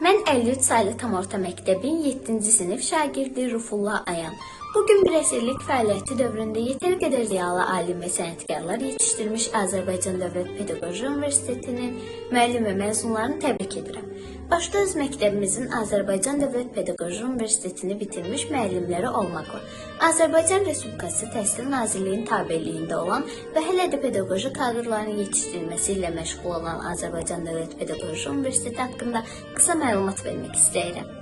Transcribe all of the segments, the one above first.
Mən 53 saylı tam orta məktəbin 7-ci sinif şagirdi Rufulla Ayan. Bugün bir əsirlik fəaliyyəti dövründə yetər qədər ziyalı alim və sənətkarlar yetişdirmiş Azərbaycan Dövlət Pedaqoji Universitetinin müəllim və məzunlarını təbrik edirəm. Başda öz məktəbimizin Azərbaycan Dövlət Pedaqoji Universitetini bitirmiş müəllimləri olmaqla Azərbaycan Respublikası Təhsil Nazirliyinin tabeliyində olan və hələ də pedaqoji kadrların yetişdirilməsi ilə məşğul olan Azərbaycan Dövlət Pedaqoji Universiteti haqqında qısa məlumat vermək istəyirəm.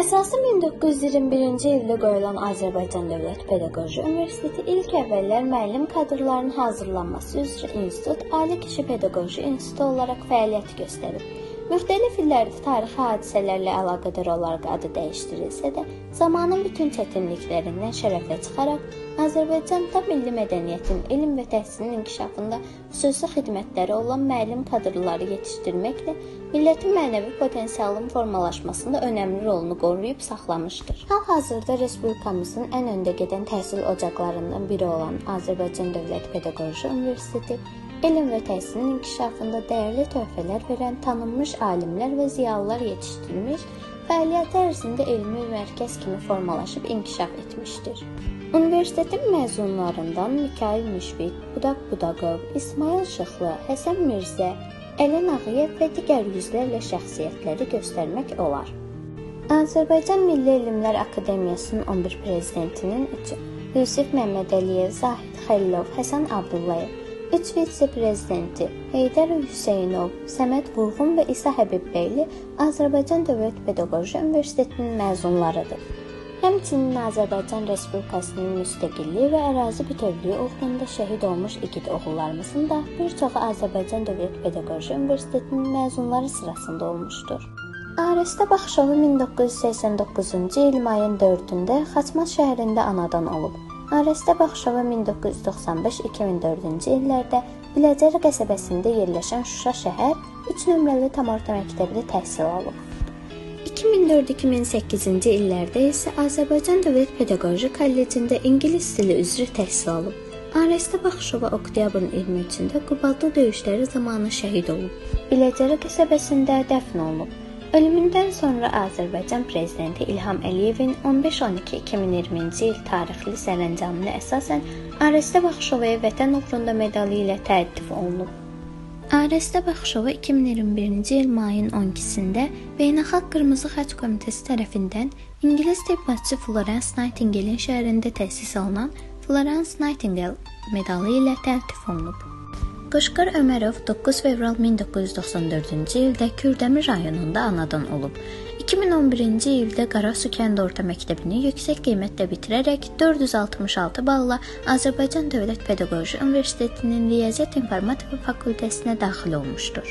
Əsası 1921-ci ildə qoyulan Azərbaycan Dövlət Pedaqoji Universiteti ilk əvvəllər müəllim kadrlarının hazırlanması üzrə institut, ali kişi pedaqoji institutu olaraq fəaliyyət göstərib. Müxtəlif illərdə tarixi hadisələrlə əlaqədar olaraq adı dəyişdirilsə də, zamanın bütün çətinliklərindən şərəfə çıxaraq Azərbaycanda milli mədəniyyətin, elm və təhsilin inkişafında xüsusi xidmətləri olan müəllim kadrları yetişdirməklə millətin mənəvi potensialının formalaşmasında önəmli rolunu qoruyub saxlamışdır. Hal-hazırda respublikamızın ən öndə gedən təhsil ocaqlarından biri olan Azərbaycan Dövlət Pedaqoji Universiteti elm və təhsilin inkişafında dəyərli töhfələr verən tanınmış alimlər və ziyalılar yetişdirmiş, fəaliyyəti ərzində elmi mərkəz kimi formalaşıb inkişaf etmişdir. Universitetin məzunlarından Mikail Müşfiq, Budaq Budaqov, İsmail Şıxlı, Həsən Mirzə, Əlin Ağayev və digər yüzlərlə şəxsiyyətləri göstərmək olar. Azərbaycan Milli Elmlər Akademiyasının 11 prezidentinin üçü Yusif Məmmədəliyev, Zahid Xəlilov, Həsən Abdullayev, 3 vitse-prezidenti Heydər Hüseynov, Səməd Vurğun və İsa Həbibbəyli Azərbaycan Dövlət Pedaqoji Universitetinin məzunlarıdır. Həmçinin Azərbaycan Respublikasının müstəqilliyi və ərazi bütövlüyü uğrunda şəhid olmuş igid oğullarımızın da bir çoxu Azərbaycan Dövlət Pedaqoji Universitetinin məzunları sırasında olmuşdur. Aristə Baxşovu 1989-cu il mayın 4-də Xaçmaz şəhərində anadan olub. Aristə Baxşova 1995-2004-cü illərdə Biləcər qəsəbəsində yerləşən Şuşa şəhər 3 nömrəli tam orta məktəbində təhsil alıb. 2004-2008-ci illərdə isə Azərbaycan Dövlət Pedaqoji Kollecində ingilis dili üzrə təhsil alıb. Aristə Baxşova oktyabrın 23-də Qubadlı döyüşləri zamanı şəhid olub. Biləcər qəsəbəsində dəfn olunub. Ölümündən sonra Azərbaycan prezidenti İlham Əliyevin 15-12-2020-ci il tarixli sərəncamına əsasən Aristə Baxşovaya Vətən uğrunda medalı ilə təltif olunub. Aristə Baxşova 2021-ci il mayın 12-sində Beynəlxalq Qırmızı Xətt Komitəsi tərəfindən İngilis tibbçı Florence Nightingale şəhərində təsis olunan Florence Nightingale medalı ilə təltif olunub. Qışqır Ömərov 9 fevral 1994-cü ildə Kürdəmir rayonunda anadan olub. 2011-ci ildə Qarasu kənd orta məktəbini yüksək qiymətlə bitirərək 466 balla Azərbaycan Dövlət Pedaqoji Universitetinin Riyaziyyat İnformatika fakültəsinə daxil olmuşdur.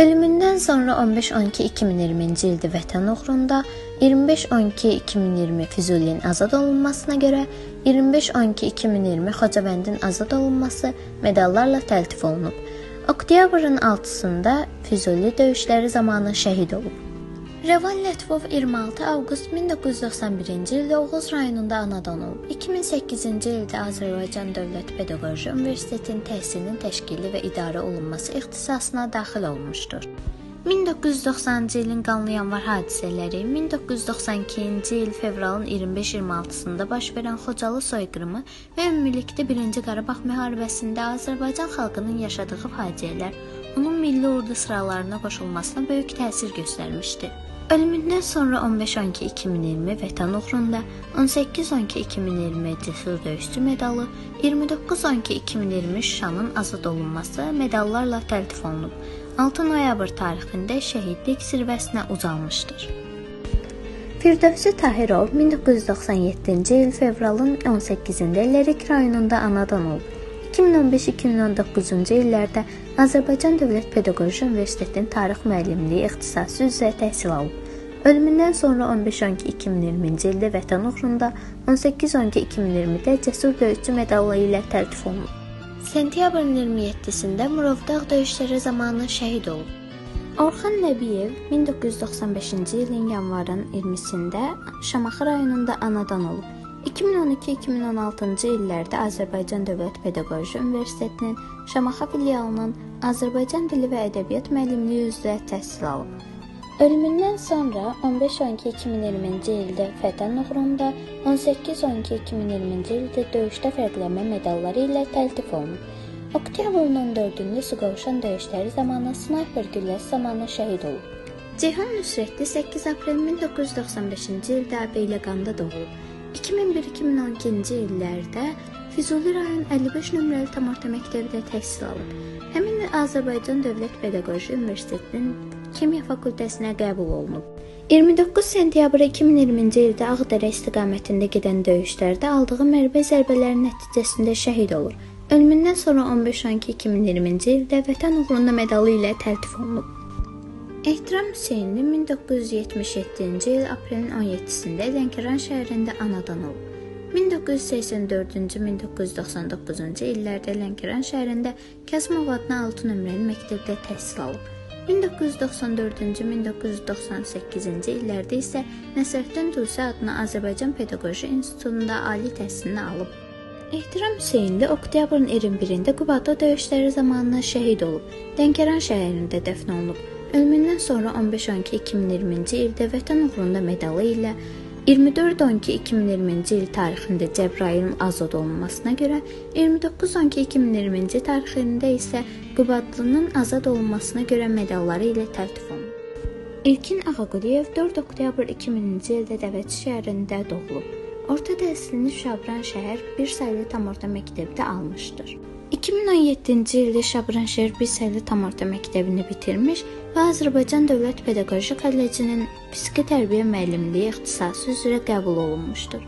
Ölümündən sonra 15-12-2020-ci ildə vətən uğrunda 25-12-2020 Füzulinin azad olunmasına görə 25-12-2020 Xocavəndin azad olunması medallarla təltif olunub. Oktyabrın 6-sında Füzuli döyüşləri zamanı şəhid olub. Revan Lətifov 26 avqust 1991-ci ildə Oğuz rayonunda anadan olub. 2008-ci ildə Azərbaycan Dövlət Pedaqoji Universitetinin təhsilinin təşkili və idarə olunması ixtisasına daxil olmuşdur. 1990-cı ilin qanlı yanvar hadisələri, 1992-ci il fevralın 25-26-sında baş verən Xocalı soyqırımı və ümumilikdə 1-ci Qarabağ müharibəsində Azərbaycan xalqının yaşadığı faciələr onun milli ordu sıralarına qoşulmasına böyük təsir göstərmişdi. Ölümündən sonra 15-12-2020 Vətən uğrunda, 18-12-2020 Cəsur döyüşçü medalı, 29-12-2020 Şuşanın azad olunması medallarla təltif olunub. 6 noyabr tarixində şəhidlik zirvəsinə ucalmışdır. Firdevsi Tahirov 1997-ci il fevralın 18-də Lerik rayonunda anadan olub. 2015-2019-cu illərdə Azərbaycan Dövlət Pedaqoji Universitetinin tarix müəllimliyi ixtisası üzrə təhsil alıb. Ölümündən sonra 15-12-2020-ci ildə Vətən uğrunda, 18-12-2020-də Cəsur döyüşçü medalı ilə təltif olunub. Sentyabrın 27-sində Murovdağ döyüşləri zamanı şəhid olub. Orxan Nəbiyev 1995-ci ilin yanvarın 20-sində Şamaxı rayonunda anadan olub. 2012-2016-cı illərdə Azərbaycan Dövlət Pedaqoji Universitetinin Şamaxı filialının Azərbaycan dili və ədəbiyyat müəllimliyi üzrə təhsil alıb. Ölümündən sonra 15-12-2020-ci ildə Vətən uğrunda, 18-12-2020-ci ildə döyüşdə fərqlənmə medalları ilə təltif olunub. Oktyabrın 14-də Suqovuşan döyüşləri zamanı snayper gülləsi zamanı şəhid olub. Ceyhun Nüsrətli 8 aprel 1995-ci ildə Beyləqanda doğulub. 2001-2012-ci illərdə Füzuli rayon 55 nömrəli tam orta məktəbdə təhsil alıb. Həmin il Azərbaycan Dövlət Pedaqoji Universitetinin Kimya fakültəsinə qəbul olunub. 29 sentyabr 2020-ci ildə Ağdərə istiqamətində gedən döyüşlərdə aldığı mərbə zərbələri nəticəsində şəhid olur. Ölümündən sonra 15-12-2020-ci ildə Vətən uğrunda medalı ilə təltif olunub. Ehtiram Hüseynli 1977-ci il aprelin 17-sində Lənkəran şəhərində anadan olub. 1984-cü 1999-cu illərdə Lənkəran şəhərində Kəzmov adına 6 nömrəli məktəbdə təhsil alıb. 1994-cü 1998-ci illərdə isə Nəsrəddin Tusi adına Azərbaycan Pedaqoji İnstitutunda ali təhsilini alıb. Ehtiram Hüseynli oktyabrın 21-də Qubada döyüşləri zamanı şəhid olub. Lənkəran şəhərində dəfn olunub. Ölümündən sonra 15-12-2020-ci ildə Vətən uğrunda medalı ilə 24-12-2020-ci il tarixində Cəbrayılın azad olunmasına görə, 29-12-2020-ci tarixində isə Qubadlının azad olunmasına görə medalları ilə təltif olunub. İlkin Ağaquliyev 4 oktyabr 2000-ci ildə Dəvəçi şəhərində doğulub. Orta təhsilini Şabran şəhər bir saylı tam orta məktəbdə almışdır. 2017-ci ildə Şabranşehir bir saylı tam orta məktəbini bitirmiş və Azərbaycan Dövlət Pedaqoji Kollecinin fiziki tərbiyə müəllimliyi ixtisası üzrə qəbul olunmuşdur.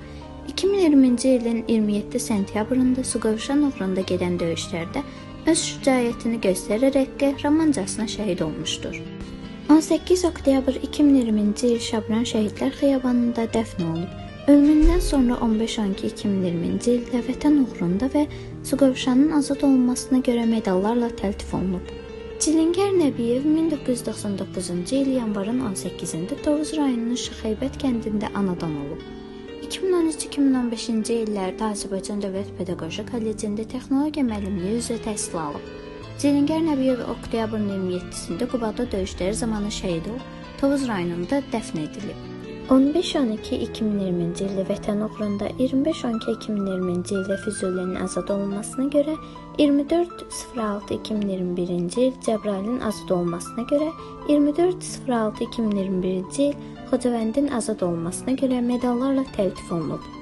2020-ci ilin 27 sentyabrında Suqovuşan uğrunda gedən döyüşlərdə öz şücaətini göstərərək qəhrəmancasına şəhid olmuşdur. 18 oktyabr 2020-ci il Şabran Şəhidlər Xiyabanında dəfn olunub. Ölümündən sonra 15-12-2020-ci ildə Vətən uğrunda və Suqovuşanın azad olunmasına görə medallarla təltif olunub. Çilingər Nəbiyev 1999-cu il yanvarın 18-də Tovuz rayonunun Şıxeybət kəndində anadan olub. 2013-2015-ci illərdə Azərbaycan Dövlət Pedaqoji Kollecində texnologiya müəllimliyi üzrə təhsil alıb. Çilingər Nəbiyev oktyabrın 27-sində Qubada döyüşləri zamanı şəhid olub, Tovuz rayonunda dəfn edilib. 15-12-2020-ci ildə Vətən uğrunda, 25-12-2020-ci ildə Füzulinin azad olunmasına görə, 24-06-2021-ci il Cəbrailin azad olunmasına görə, 24-06-2021-ci il Xocavəndin azad olunmasına görə medallarla təltif olunub.